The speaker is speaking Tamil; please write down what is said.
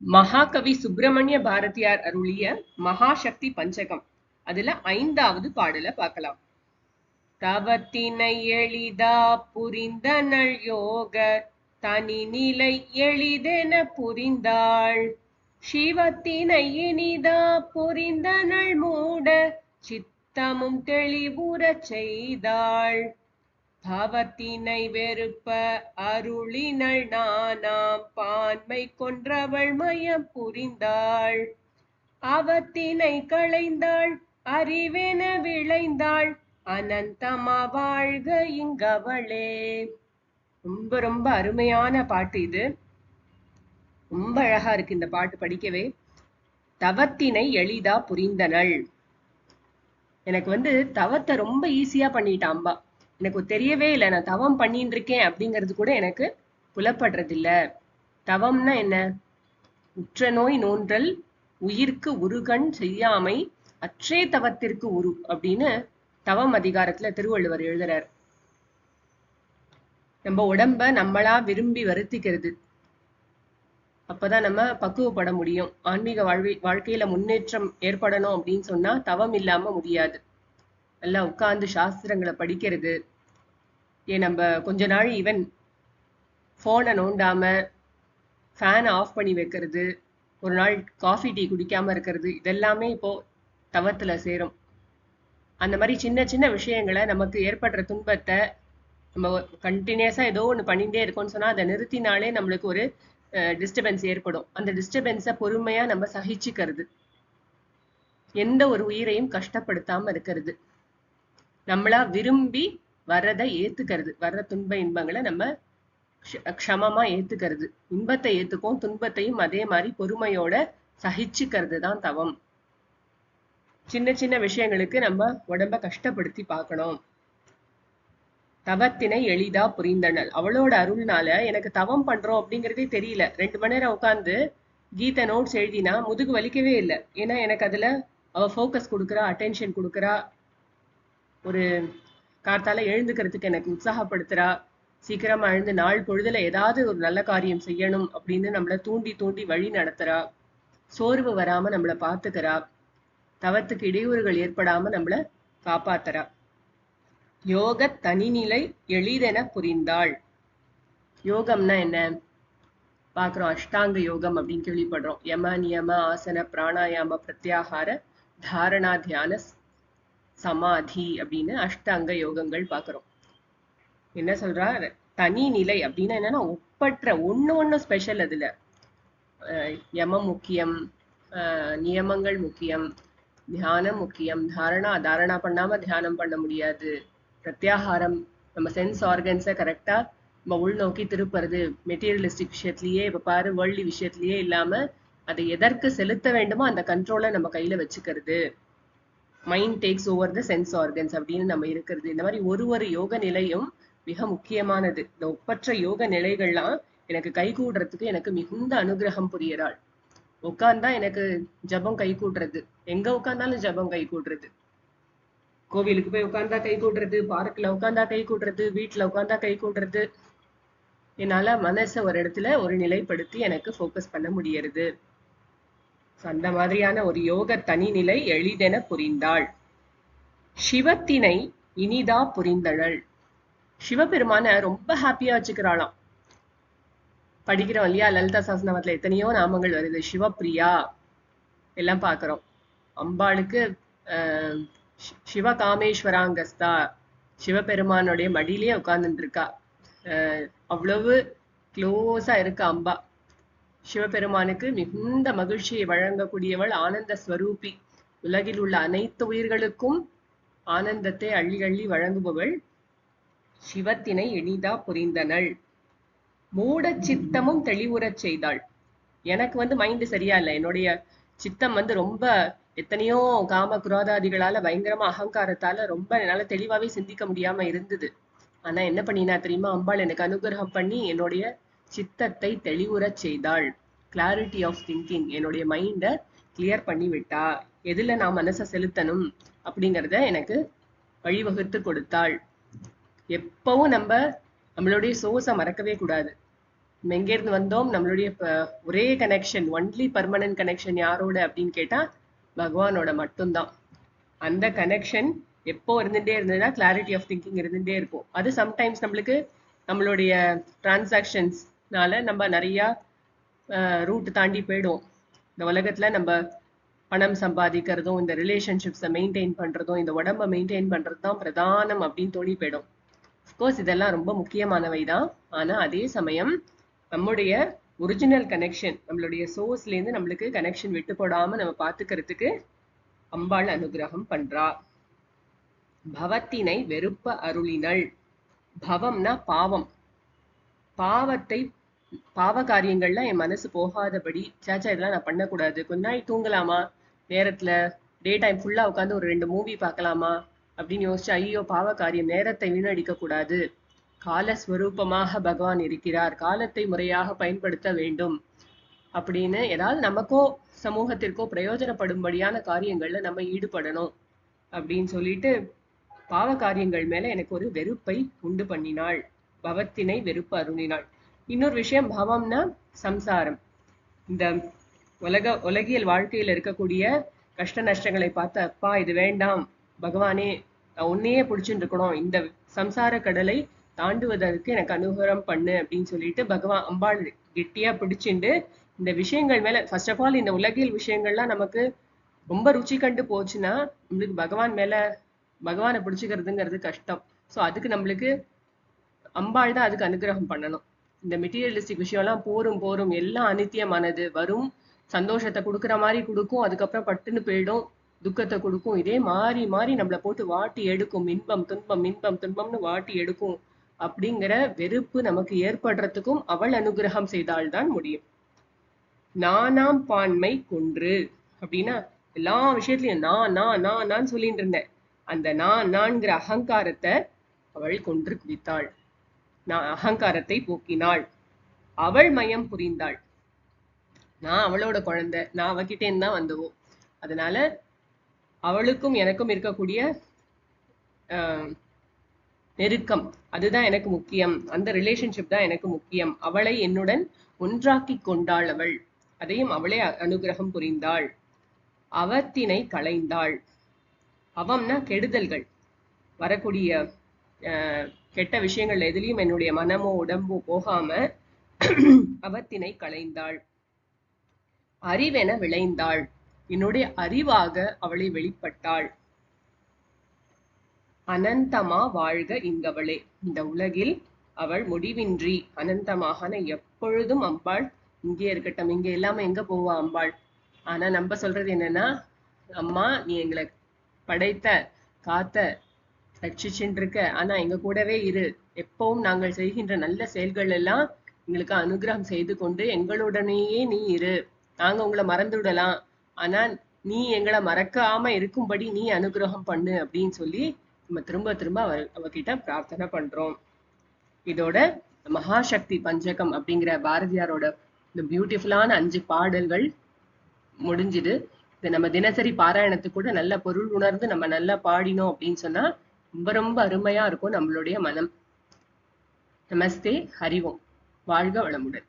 மகாகவி சுப்பிரமணிய பாரதியார் அருளிய மகாசக்தி பஞ்சகம். அதுல ஐந்தாவது பாடல பார்க்கலாம். தவத்தினை எளிதா புரிந்தனள் யோக தனி நிலை எளிதென புரிந்தாள். சிவத்தினை இனிதா புரிந்தனள் மூட சித்தமும் தெளிவுற செய்தாள். பாவத்தினை வெறுப்ப அருளினள் நானாம். பான்மை கொன்றவள் மயம் புரிந்தாள். அவத்தினை களைந்தாள் அறிவென விளைந்தாள். அனந்தமா வாழ்க இங்கவளே. ரொம்ப ரொம்ப அருமையான பாட்டு இது. ரொம்ப அழகா இருக்கு இந்த பாட்டு படிக்கவே. தவத்தினை எளிதா புரிந்தனள். எனக்கு வந்து தவத்தை ரொம்ப ஈஸியா பண்ணிட்டான் அம்பா. எனக்கு தெரியவே இல்லை. நான் தவம் பண்ணிட்டு இருக்கேன் அப்படிங்கிறது கூட எனக்கு புலப்படுறதில்ல. தவம்னா என்ன? உற்ற நோய் நோன்றல் உயிர்க்கு உருகண் செய்யாமை அற்றே தவத்திற்கு உரு அப்படின்னு தவம் அதிகாரத்துல திருவள்ளுவர் எழுதுறார். நம்ம உடம்ப நம்மளா விரும்பி வருத்திக்கிறது. அப்பதான் நம்ம பக்குவப்பட முடியும். ஆன்மீக வாழ்வி வாழ்க்கையில முன்னேற்றம் ஏற்படணும் அப்படின்னு சொன்னா தவம் இல்லாம முடியாது. நல்லா உட்கார்ந்து சாஸ்திரங்களை படிக்கிறது. ஏன் நம்ம கொஞ்ச நாள் ஈவன் ஃபோனை நோண்டாம ஃபேனை ஆஃப் பண்ணி வைக்கிறது ஒரு நாள் காஃபி டீ குடிக்காம இருக்கிறது இதெல்லாமே இப்போ தவத்துல சேரும். அந்த மாதிரி சின்ன சின்ன விஷயங்களை நமக்கு ஏற்படுற துன்பத்தை நம்ம கண்டினியூஸா ஏதோ ஒன்று பண்ணிகிட்டே இருக்கோம்னு சொன்னா அதை நிறுத்தினாலே நம்மளுக்கு ஒரு டிஸ்டர்பன்ஸ் ஏற்படும். அந்த டிஸ்டர்பன்ஸை பொறுமையா நம்ம சகிச்சுக்கிறது. எந்த ஒரு உயிரையும் கஷ்டப்படுத்தாம இருக்கிறது. நம்மளா விரும்பி வர்றதை ஏத்துக்கிறது வர்ற துன்ப இன்பங்களை நம்ம க்ஷமமா ஏத்துக்கிறது. இன்பத்தை ஏத்துக்கும் துன்பத்தையும் அதே மாதிரி பொறுமையோட சகிச்சுக்கிறது தான் தவம். சின்ன சின்ன விஷயங்களுக்கு நம்ம உடம்ப கஷ்டப்படுத்தி பார்க்கணும். தவத்தினை எளிதா புரிந்தனல் அவளோட அருள்னால எனக்கு தவம் பண்றோம் அப்படிங்கிறதே தெரியல. ரெண்டு மணி நேரம் உட்காந்து கீதை நோட்ஸ் எழுதினா முதுகு வலிக்கவே இல்லை. ஏன்னா எனக்கு அதுல அவ ஃபோக்கஸ் கொடுக்குறா அட்டென்ஷன் கொடுக்குறா ஒரு கார்த்தால எழுந்துக்கிறதுக்கு எனக்கு உற்சாகப்படுத்துறா. சீக்கிரமா எழுந்து நாள் பொழுதுல ஏதாவது ஒரு நல்ல காரியம் செய்யணும் அப்படின்னு நம்மள தூண்டி தூண்டி வழி நடத்துறா. சோர்வு வராம நம்மள பாத்துக்கிறா. தவத்துக்கு இடையூறுகள் ஏற்படாம நம்மள காப்பாத்துறா. யோக தனிநிலை எளிதென புரிந்தாள். யோகம்னா என்ன? பாக்குறோம் அஷ்டாங்க யோகம் அப்படின்னு கேள்விப்படுறோம். யம நியம ஆசன பிராணாயாம பிரத்யாகார தாரணா தியான சமாதி அப்படின்னு அஷ்டாங்க யோகங்கள் பாக்குறோம் என்ன சொல்றா தனி நிலை அப்படின்னா என்னன்னா ஒப்பற்ற ஒண்ணு ஒண்ணு ஸ்பெஷல் அதுல. யமம் முக்கியம் நியமங்கள் முக்கியம் தியானம் முக்கியம் தாரணா தாரணா பண்ணாம தியானம் பண்ண முடியாது. பிரத்யாகாரம் நம்ம சென்ஸ் ஆர்கன்ஸை கரெக்டா நம்ம உள்நோக்கி திருப்புறது மெட்டீரியலிஸ்டிக் விஷயத்திலேயே இப்ப பாரு வேர்ல்டி விஷயத்திலேயே இல்லாம அதை எதற்கு செலுத்த வேண்டுமோ அந்த கண்ட்ரோலை நம்ம கையில வச்சுக்கிறது. Mind takes over the sense organs அப்படின்னு நம்ம இருக்கிறது. இந்த மாதிரி ஒரு ஒரு யோக நிலையும் மிக முக்கியமானது. இந்த ஒப்பற்ற யோக நிலைகள்லாம் எனக்கு கை கூடுறதுக்கு எனக்கு மிகுந்த அனுகிரகம் புரியறாள். உட்கார்ந்தா எனக்கு ஜபம் கை கூட்டுறது எங்க உட்கார்ந்தாலும் ஜபம் கை கூட்டுறது கோவிலுக்கு போய் உட்கார்ந்தா கை கூட்டுறது பார்க்ல உட்கார்ந்தா கை கூட்டுறது வீட்டுல உட்கார்ந்தா கை கூட்டுறது என்னால மனசை ஒரு இடத்துல ஒரு நிலைப்படுத்தி எனக்கு ஃபோக்கஸ் பண்ண முடியறது. அந்த மாதிரியான ஒரு யோக தனிநிலை எளிதென புரிந்தாள். சிவத்தினை இனிதா புரிந்தழல். சிவபெருமான ரொம்ப ஹாப்பியா வச்சுக்கிறாளாம். படிக்கிறோம் இல்லையா? லலிதா சாசனத்துல எத்தனையோ நாமங்கள் வருது. சிவப்பிரியா எல்லாம் பாக்குறோம் அம்பாளுக்கு ஆஹ் சிவகாமேஸ்வராங்கஸ்தா சிவபெருமானுடைய மடியிலேயே உட்கார்ந்துட்டு இருக்கா. அவ்வளவு க்ளோஸா இருக்கு அம்பா. சிவபெருமானுக்கு மிகுந்த மகிழ்ச்சியை வழங்கக்கூடியவள் ஆனந்த ஸ்வரூபி. உலகில் உள்ள அனைத்து உயிர்களுக்கும் ஆனந்தத்தை அள்ளி அள்ளி வழங்குபவள் சிவத்தினை எளிதா புரிந்தனள். மூட சித்தமும் தெளிவுறச் செய்தாள். எனக்கு வந்து மைண்டு சரியா இல்லை. என்னுடைய சித்தம் வந்து ரொம்ப எத்தனையோ காம குரோதாதிகளால பயங்கரமா அகங்காரத்தால ரொம்ப என்னால தெளிவாவே சிந்திக்க முடியாம இருந்தது. ஆனா என்ன பண்ணினா தெரியுமா? அம்பாள் எனக்கு அனுகிரகம் பண்ணி என்னுடைய சித்தத்தை தெளிவுறச் செய்தாள். கிளாரிட்டி ஆஃப் திங்கிங் என்னுடைய மைண்டை கிளியர் பண்ணி விட்டா நான் மனசை செலுத்தணும்? அப்படிங்கிறத எனக்கு வழிவகுத்து கொடுத்தாள். எப்பவும் நம்ம நம்மளுடைய சோர்ஸை மறக்கவே கூடாது. நம்ம எங்கேருந்து வந்தோம்? நம்மளுடைய ஒரே கனெக்ஷன் ஒன்லி பர்மனன்ட் கனெக்ஷன் யாரோட அப்படின்னு கேட்டால் பகவானோட மட்டும்தான். அந்த கனெக்ஷன் எப்போ இருந்துகிட்டே இருந்ததுன்னா கிளாரிட்டி ஆஃப் திங்கிங் இருந்துகிட்டே இருக்கும். அது சம்டைம்ஸ் நம்மளுக்கு நம்மளுடைய டிரான்சாக்ஷன்ஸ்னால நம்ம நிறையா ரூட் தாண்டி போயிடும். இந்த உலகத்துல நம்ம பணம் சம்பாதிக்கிறதும் இந்த ரிலேஷன்ஷிப்ஸை மெயின்டைன் பண்றதும் இந்த உடம்பை மெயின்டைன் பண்றது தான் பிரதானம் அப்படின்னு தோணி போயிடும். அஃப்கோர்ஸ் இதெல்லாம் ரொம்ப முக்கியமானவை தான். ஆனா அதே சமயம் நம்முடைய ஒரிஜினல் கனெக்ஷன் நம்மளுடைய சோர்ஸ்லேருந்து நம்மளுக்கு கனெக்ஷன் விட்டு போடாம நம்ம பார்த்துக்கிறதுக்கு அம்பாள் அனுகிரகம் பண்றா. பவத்தினை வெறுப்ப அருளினள். பவம்னா பாவம். பாவத்தை பாவ காரியங்கள்லாம் என் மனசு போகாதபடி சேச்சா இதெல்லாம் நான் பண்ணக்கூடாது. கொஞ்ச நாள் தூங்கலாமா? நேரத்துல டே டைம் ஃபுல்லா உட்காந்து ஒரு ரெண்டு மூவி பார்க்கலாமா? அப்படின்னு யோசிச்சு ஐயோ பாவ காரியம் நேரத்தை வீணடிக்க கூடாது காலஸ்வரூபமாக பகவான் இருக்கிறார். காலத்தை முறையாக பயன்படுத்த வேண்டும். அப்படின்னு ஏதாவது நமக்கோ சமூகத்திற்கோ பிரயோஜனப்படும்படியான காரியங்கள்ல நம்ம ஈடுபடணும் அப்படின்னு சொல்லிட்டு பாவ காரியங்கள் மேல எனக்கு ஒரு வெறுப்பை உண்டு பண்ணினாள். பவத்தினை வெறுப்பு அருணினாள் இன்னொரு விஷயம் பவம்னா சம்சாரம். இந்த உலக உலகியல் வாழ்க்கையில் இருக்கக்கூடிய கஷ்ட நஷ்டங்களை பார்த்து அப்பா இது வேண்டாம். பகவானே உன்னையே பிடிச்சுட்டு இருக்கணும். இந்த சம்சார கடலை தாண்டுவதற்கு எனக்கு அனுகிரகம் பண்ணு அப்படின்னு சொல்லிட்டு பகவான் அம்பாள் கெட்டியா பிடிச்சிண்டு இந்த விஷயங்கள் மேல ஃபர்ஸ்ட் ஆஃப் ஆல் இந்த உலகியல் விஷயங்கள்லாம் நமக்கு ரொம்ப ருச்சி கண்டு போச்சுன்னா நம்மளுக்கு பகவான் மேல பகவானை பிடிச்சிக்கிறதுங்கிறது கஷ்டம். ஸோ அதுக்கு நம்மளுக்கு அம்பாள் தான் அதுக்கு அனுகிரகம் பண்ணணும். இந்த மெட்டீரியலிஸ்டிக் விஷயம்லாம் போரும் போரும். எல்லாம் அனித்தியமானது வரும் சந்தோஷத்தை கொடுக்குற மாதிரி கொடுக்கும். அதுக்கப்புறம் பட்டுன்னு போயிடும் துக்கத்தை கொடுக்கும். இதே மாறி மாறி நம்மளை போட்டு வாட்டி எடுக்கும். இன்பம் துன்பம் இன்பம் துன்பம்னு வாட்டி எடுக்கும். அப்படிங்கிற வெறுப்பு நமக்கு ஏற்படுறதுக்கும் அவள் அனுகிரகம் செய்தால்தான் முடியும். நானாம் பான்மை கொன்று. அப்படின்னா எல்லா விஷயத்துலயும் நான் நான் நான் நான் சொல்லிட்டு இருந்தேன். அந்த நான் நான்கிற அகங்காரத்தை அவள் கொன்று குவித்தாள். நான் அகங்காரத்தை போக்கினாள். அவள் மயம் புரிந்தாள். நான் அவளோட குழந்தை நான் அவகிட்டேன்னு தான் வந்தவோ. அதனால அவளுக்கும் எனக்கும் இருக்கக்கூடிய ஆஹ், நெருக்கம் அதுதான் எனக்கு முக்கியம். அந்த ரிலேஷன்ஷிப் தான் எனக்கு முக்கியம். அவளை என்னுடன் ஒன்றாக்கி கொண்டாள் அவள். அதையும் அவளே அனுகிரகம் புரிந்தாள். அவத்தினை களைந்தாள். அவம்னா கெடுதல்கள். வரக்கூடிய கெட்ட விஷயங்கள் எதுலயும் என்னுடைய மனமோ உடம்போ போகாம அவத்தினை களைந்தாள். அறிவென விளைந்தாள். என்னுடைய அறிவாக அவளை வெளிப்பட்டாள். அனந்தமா வாழ்க இங்கவளே. இந்த உலகில் அவள் முடிவின்றி அனந்தமாக எப்பொழுதும் அம்பாள். இங்கே இருக்கட்டும் இங்க எல்லாமே எங்க போவா அம்பாள்? ஆனா நம்ம சொல்றது என்னன்னா அம்மா நீ எங்களை படைத்த காத்த ரட்சிச்சுட்டு ஆனா எங்க கூடவே இரு. எப்பவும் நாங்கள் செய்கின்ற நல்ல செயல்கள் எல்லாம் எங்களுக்கு அனுகிரகம் செய்து கொண்டு எங்களுடனேயே நீ இரு. நாங்க உங்களை மறந்து விடலாம். ஆனா நீ எங்களை மறக்காம இருக்கும்படி நீ அனுகிரகம் பண்ணு அப்படின்னு சொல்லி நம்ம திரும்ப திரும்ப அவ அவகிட்ட பிரார்த்தனை பண்றோம். இதோட மகாசக்தி பஞ்சகம் அப்படிங்கிற பாரதியாரோட இந்த பியூட்டிஃபுல்லான அஞ்சு பாடல்கள் முடிஞ்சுது. இதை நம்ம தினசரி பாராயணத்துக்கு கூட நல்ல பொருள் உணர்ந்து நம்ம நல்லா பாடினோம் அப்படின்னு சொன்னா ரொம்ப ரொம்ப அருமையா இருக்கும் நம்மளுடைய மனம். நமஸ்தே ஹரிவோம் வாழ்க வளமுடன்.